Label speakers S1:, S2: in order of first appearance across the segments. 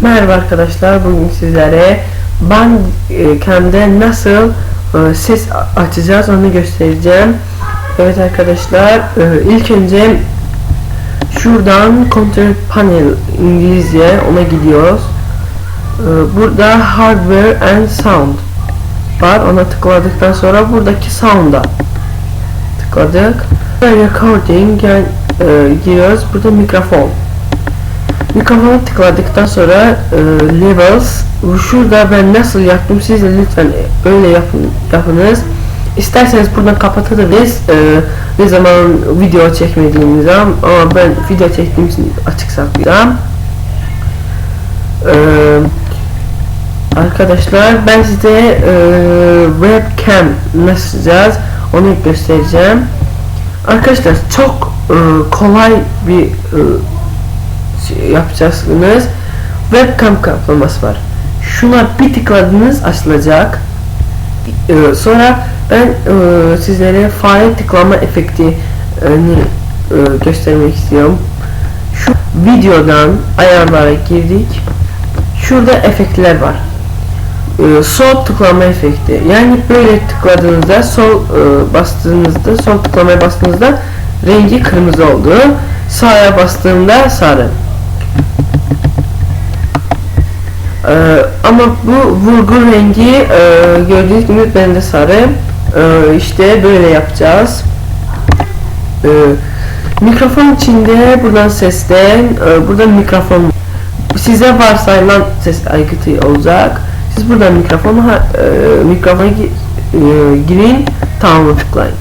S1: Merhaba arkadaşlar bugün sizlere Bandcamp'de nasıl e, ses açacağız onu göstereceğim. Evet arkadaşlar e, ilk önce şuradan Control Panel İngilizce ona gidiyoruz. E, Burada Hardware and Sound var ona tıkladıktan sonra buradaki Sound'a tıkladık. Recording gel- e, giriyoruz burada mikrofon. Mikrofona tıkladıktan sonra e, levels şurada ben nasıl yaptım siz de lütfen öyle yapın, yapınız. İsterseniz buradan kapatabiliriz e, ne zaman video çekmediğimiz zaman ama ben video çektiğim için açık saklayacağım. E, arkadaşlar ben size e, webcam nasıl yapacağız onu göstereceğim. Arkadaşlar çok e, kolay bir e, yapacaksınız. Webcam kaplaması var. Şuna bir tıkladınız açılacak. Ee, sonra ben e, sizlere fare tıklama efektini e, göstermek istiyorum. Şu videodan ayarlara girdik. Şurada efektler var. Ee, sol tıklama efekti. Yani böyle tıkladığınızda sol e, bastığınızda sol tıklamaya bastığınızda rengi kırmızı oldu. Sağa bastığımda sarı. Ee, ama bu vurgu rengi e, gördüğünüz gibi bende sarı. Ee, işte böyle yapacağız. Ee, mikrofon içinde buradan sesten, e, buradan mikrofon size varsayılan ses aygıtı olacak. Siz buradan mikrofonu e, mikrofona e, girin, tamamı tıklayın.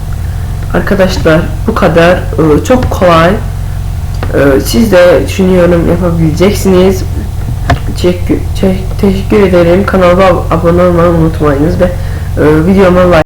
S1: Arkadaşlar bu kadar e, çok kolay. E, siz de düşünüyorum yapabileceksiniz. Teşekkür, teşekkür ederim. Kanalıma abone olmayı unutmayınız ve e, videoma like